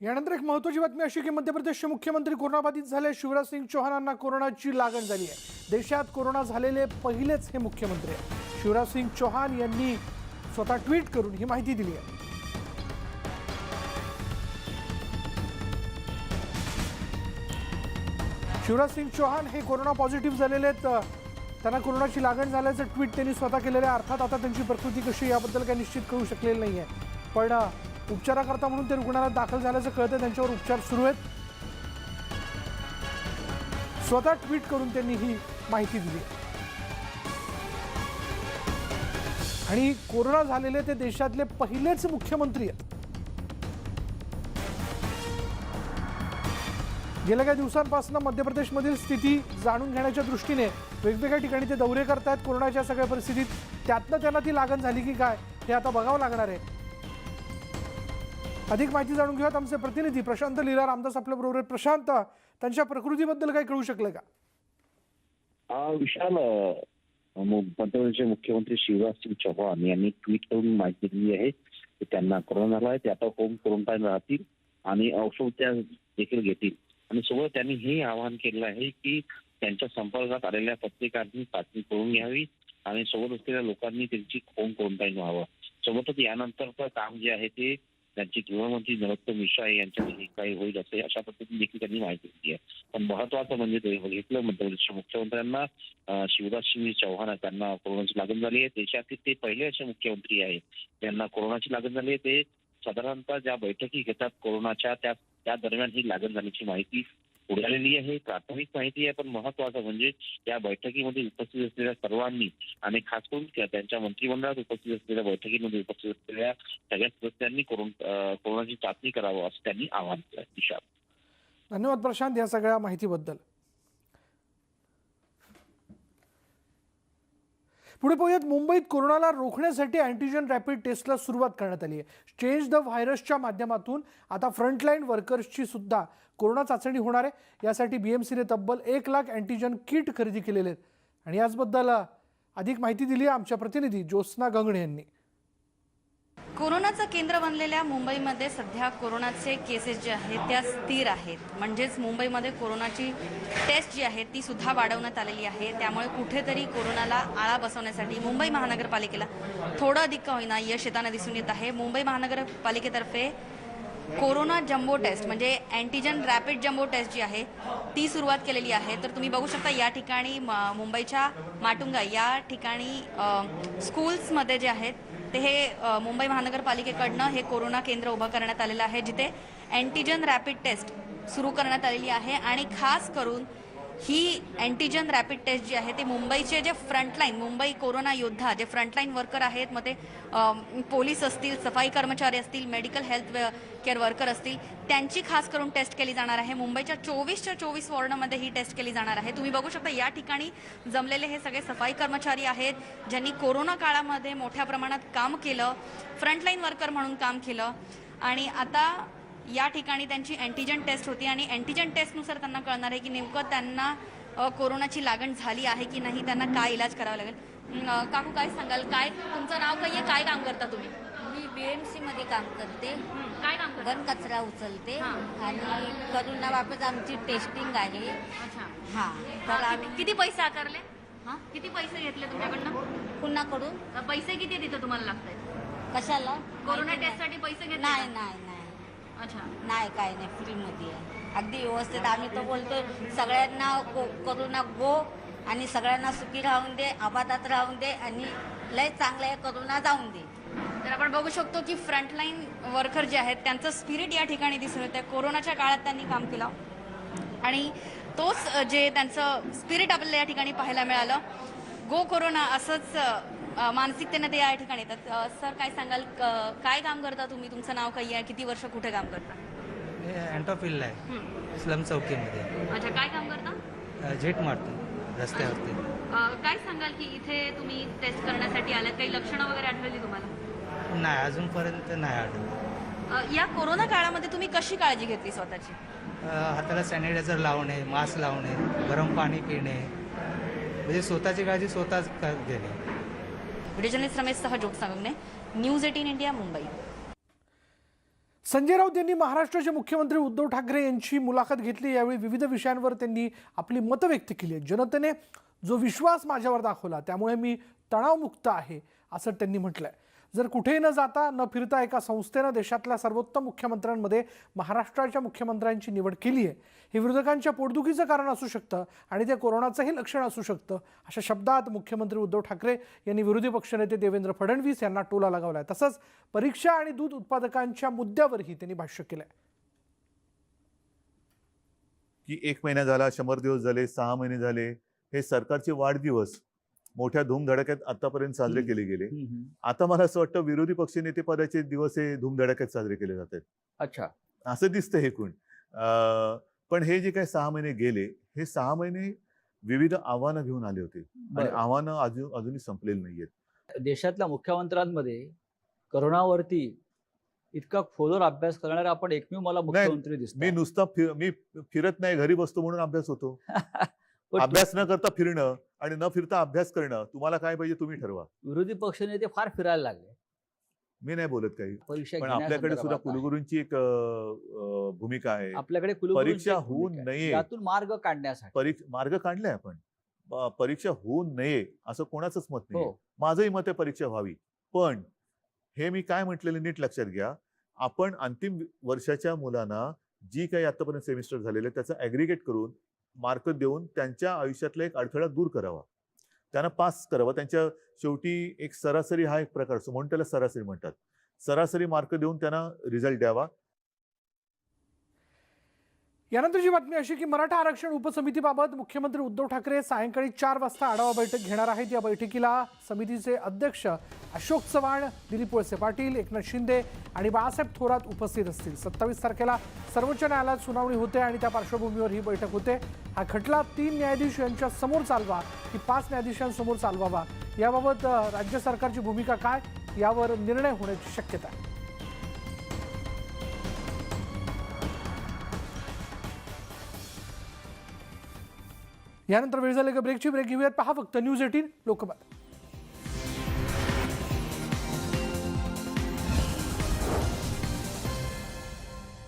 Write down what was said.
यानंतर एक महत्वाची बातमी अशी की मध्य प्रदेशचे मुख्यमंत्री कोरोनाबाधित झाले. शिवराज सिंग चौहानांना कोरोनाची लागण झाली आहे. देशात कोरोना झालेले पहिलेच हे मुख्यमंत्री आहे शिवराज सिंग चौहान यांनी स्वतः ट्विट करून ही माहिती दिली आहे. शिवराज सिंग चौहान हे कोरोना पॉझिटिव्ह झालेले आहेत. त्यांना कोरोनाची लागण झाल्याचं ट्विट त्यांनी स्वतः केलेलं आहे. अर्थात आता त्यांची प्रकृती कशी याबद्दल काही निश्चित करू शकलेलं नाही आहे पण उपचाराकरता म्हणून ते रुग्णालयात दाखल झाल्याचं कळतं त्यांच्यावर उपचार सुरू आहेत. स्वतः ट्विट करून त्यांनी ही माहिती दिली. आणि कोरोना झालेले ते देशातले पहिलेच मुख्यमंत्री आहेत. गेल्या काही दिवसांपासून मध्य प्रदेशमधील स्थिती जाणून घेण्याच्या दृष्टीने वेगवेगळ्या ठिकाणी ते दौरे करतायत. कोरोनाच्या सगळ्या परिस्थितीत त्यातनं त्यांना ती लागण झाली की काय हे आता बघावं लागणार आहे. अधिक माहिती जाणून घेऊयात आमचे प्रतिनिधी प्रशांत लीला रामदास आपल्या बरोबर प्रशांत त्यांच्या प्रकृतीबद्दल काही कळू शकलं का? हा विशाल अ, मुख्यमंत्री शिवराज सिंग चौहान यांनी ट्विट करून माहिती दिली आहे की त्यांना कोरोना झाला आहे ते आता होम क्वारंटाईन राहतील आणि औषध त्या देखील घेतील. आणि सोबत त्यांनी हे आवाहन केलं आहे की त्यांच्या संपर्कात आलेल्या प्रत्येकांनी चाचणी करून घ्यावी आणि सोबत असलेल्या लोकांनी त्यांची होम क्वारंटाईन व्हावं. सोबतच यानंतरचं काम जे आहे ते त्यांची गृहमंत्री नरोत्तम मिश्रा यांच्या काही होईल असे अशा पद्धतीने देखील त्यांनी माहिती दिली आहे. पण महत्वाचं म्हणजे ते बघितलं मध्य प्रदेशच्या मुख्यमंत्र्यांना शिवराज सिंग चौहान त्यांना कोरोनाची लागण झाली आहे. देशातील ते पहिले असे मुख्यमंत्री आहेत त्यांना कोरोनाची लागण झाली आहे. ते साधारणतः ज्या बैठकी घेतात कोरोनाच्या त्या त्या दरम्यान ही लागण झाल्याची माहिती पुढे आलेली आहे. प्राथमिक माहिती आहे पण महत्वाचं म्हणजे या बैठकीमध्ये उपस्थित असलेल्या सर्वांनी आणि खास करून त्यांच्या मंत्रिमंडळात उपस्थित असलेल्या बैठकीमध्ये उपस्थित असलेल्या सगळ्या सदस्यांनी कोरोना कोरोनाची चाचणी करावं असं त्यांनी आवाहन केलं. विशाल धन्यवाद प्रशांत या सगळ्या माहितीबद्दल. पुढे पाहूयात मुंबईत कोरोनाला रोखण्यासाठी अँटीजन रॅपिड टेस्टला सुरुवात करण्यात आली आहे. चेंज द व्हायरसच्या माध्यमातून आता फ्रंटलाईन वर्कर्सची सुद्धा कोरोना चाचणी होणार आहे. यासाठी बी एम सीने तब्बल एक लाख अँटीजन किट खरेदी केलेले आहेत. आणि याचबद्दल अधिक माहिती दिली आहे आमच्या प्रतिनिधी ज्योत्स्ना गंगणे यांनी. कोरोनाचं केंद्र बनलेल्या मुंबईमध्ये सध्या कोरोनाचे केसेस जे आहेत त्या स्थिर आहेत. म्हणजेच मुंबईमध्ये कोरोनाची टेस्ट जी आहे ती सुद्धा वाढवण्यात आलेली आहे. त्यामुळे कुठेतरी कोरोनाला आळा बसवण्यासाठी मुंबई महानगरपालिकेला थोडं अधिक का होईना यश येताना दिसून येत आहे. मुंबई महानगरपालिकेतर्फे कोरोना जम्बो टेस्ट म्हणजे अँटीजन रॅपिड जम्बो टेस्ट जी आहे ती सुरुवात केलेली आहे. तर तुम्ही बघू शकता या ठिकाणी म- मुंबईच्या माटुंगा या ठिकाणी स्कूल्समध्ये जे आहेत ते हे मुंबई महानगरपालिकेकडनं हे कोरोना केंद्र उभं करण्यात आलेलं आहे जिथे अँटीजन रॅपिड टेस्ट सुरू करण्यात आलेली आहे. आणि खास करून ही अँटीजन रॅपिड टेस्ट जी आहे ती मुंबईचे जे फ्रंटलाईन मुंबई कोरोना योद्धा जे फ्रंटलाईन वर्कर आहेत मग ते पोलीस असतील सफाई कर्मचारी असतील मेडिकल हेल्थ केअर वर्कर असतील त्यांची खास करून टेस्ट केली जाणार आहे. मुंबईच्या चोवीसच्या चोवीस वॉर्डमध्ये ही टेस्ट केली जाणार आहे. तुम्ही बघू शकता या ठिकाणी जमलेले हे सगळे सफाई कर्मचारी आहेत ज्यांनी कोरोना काळामध्ये मोठ्या प्रमाणात काम केलं फ्रंटलाईन वर्कर म्हणून काम केलं. आणि आता या ठिकाणी त्यांची अँटीजन टेस्ट होती आणि अँटीजन टेस्टनुसार त्यांना कळणार आहे की नेमकं त्यांना कोरोनाची लागण झाली आहे की नाही त्यांना काय इलाज करावा लागेल. काकू काय सांगाल? काय तुमचं नाव काय आहे? काय काम करता तुम्ही? मी बीएमसी मध्ये काम करते. काय काम करता? घन कचरा उचलते. आणि करोना बाबत आमची टेस्टिंग आहे. अच्छा. हा. तर आम्ही किती- पैसे आकारले? हा? किती पैसे घेतले तुमच्याकडनं? कुणाकडून? पैसे किती तिथं तुम्हाला लागतात कशाला? कोरोना टेस्टसाठी पैसे घेतले? नाही नाही. अच्छा. नाही काय नाही फ्रीमध्ये आहे. अगदी व्यवस्थित आम्ही तर बोलतो सगळ्यांना को- करोना गो आणि सगळ्यांना सुखी राहून दे आबादात राहून दे आणि लय चांगलं आहे करोना जाऊन दे. तर आपण बघू शकतो की फ्रंटलाईन वर्कर जे आहेत त्यांचं स्पिरिट या ठिकाणी दिसून येतं कोरोनाच्या काळात त्यांनी काम केलं. आणि तोच जे त्यांचं स्पिरिट आपल्याला या ठिकाणी पाहायला मिळालं गो कोरोना असंच मानसिकतेनं ते या ठिकाणी येतात. सर काय सांगाल? क- काय काम करता तुम्ही? तुमचं नाव काही आहे? किती वर्ष कुठे काम करता? अँटोफिल्ड आहे. स्लम चौकीमध्ये. अच्छा काय काम करता? झेट मारतो रस्त्यावरती. काय सांगाल की इथे तुम्ही टेस्ट करण्यासाठी आलात? काही लक्षणं वगैरे आढळली तुम्हाला? नाही अजूनपर्यंत नाही आढळलं. या कोरोना काळामध्ये तुम्ही कशी काळजी घेतली स्वतःची? हाताला सॅनिटायझर लावणे मास्क लावणे गरम पाणी पिणे. म्हणजे स्वतःची काळजी स्वतःच घेणे. व्हिडिओ जर्नलिस्ट रमेश सह जोग सांगणे news eighteen India Mumbai. Sanjay Raut यांनी महाराष्ट्राचे मुख्यमंत्री उद्धव ठाकरे यांची मुलाखत घेतली. यावेळी विविध विषयांवर त्यांनी आपली मतं व्यक्त केली आहेत. जनतेने जो विश्वास माझ्यावर दाखवला त्यामुळे मी तणावमुक्त आहे असं त्यांनी म्हटलंय. जर कुठेही न जाता न फिरता एका संस्थेनं देशातल्या सर्वोत्तम मुख्यमंत्र्यांमध्ये महाराष्ट्राच्या मुख्यमंत्र्यांची निवड केली आहे. हे विरोधकांच्या पोटदुखीचं कारण असू शकतं आणि ते कोरोनाचंही लक्षण असू शकतं अशा शब्दात मुख्यमंत्री उद्धव ठाकरे यांनी विरोधी पक्षनेते देवेंद्र फडणवीस यांना टोला लगावलाय. तसंच परीक्षा आणि दूध उत्पादकांच्या मुद्द्यावरही त्यांनी भाष्य केलंय. की एक महिना झाला शंभर दिवस झाले सहा महिने झाले हे सरकारचे वाढदिवस मोठ्या धूमधडाक्यात आतापर्यंत साजरे केले गेले. आता मला असं वाटतं विरोधी पक्षनेते पदाचे दिवस हे धूमधडाक्यात साजरे केले जात आहेत. अच्छा. असं दिसतं हे कोण? पण हे जे काही सहा महिने गेले हे सहा महिने विविध आव्हानं घेऊन आले होते. आणि. आव्हानं अजून अजूनही संपलेली नाहीयेत. देशातल्या मुख्यमंत्र्यांमध्ये करोनावरती इतका खोलवर अभ्यास करणारा आपण एकमेव मला मुख्यमंत्री मी दिसतो नुसता फिर मी फिरत नाही घरी बसतो म्हणून अभ्यास होतो. अभ्यास न करता फिरणं आणि न फिरता अभ्यास करणं तुम्हाला काय पाहिजे तुम्ही ठरवा. विरोधी पक्षनेते फार फिरायला लागले. मी नाही बोलत काही. परीक्षा पण आपल्याकडे सुद्धा. कुलगुरूंची एक भूमिका आहे. आपल्याकडे परीक्षा होऊ. नये. यातून मार्ग काढण्यासाठी. मार्ग काढलाय आपण. परीक्षा होऊ नये असं कोणाचंच मत नाही हो. माझंही मत आहे परीक्षा व्हावी. पण हे मी काय म्हटलेलं नीट लक्षात घ्या. आपण अंतिम वर्षाच्या मुलांना जी काही आतापर्यंत सेमिस्टर झालेले त्याचं ऍग्रिगेट करून मार्क देऊन त्यांच्या आयुष्यातला एक अडथळा दूर करावा. त्यांना पास करावा. त्यांच्या शेवटी एक सरासरी हा एक प्रकार असतो. म्हणून त्याला सरासरी म्हणतात. सरासरी मार्क देऊन त्यांना रिझल्ट द्यावा. यानंतरची बातमी अशी की मराठा आरक्षण उपसमितीबाबत मुख्यमंत्री उद्धव ठाकरे सायंकाळी चार वाजता आढावा बैठक घेणार आहेत. या बैठकीला समितीचे अध्यक्ष अशोक चव्हाण दिलीप वळसे पाटील एकनाथ शिंदे आणि बाळासाहेब थोरात उपस्थित असतील. सत्तावीस तारखेला सर्वोच्च न्यायालयात सुनावणी होते आणि त्या पार्श्वभूमीवर ही बैठक होते. हा खटला तीन न्यायाधीश यांच्या समोर चालवा की पाच न्यायाधीशांसमोर चालवावा? याबाबत राज्य सरकारची भूमिका काय? यावर निर्णय होण्याची शक्यता आहे. यानंतर वेळ झाली का ब्रेकची ब्रेक घेऊयात. पहा फक्त न्यूज एटीन लोकमत.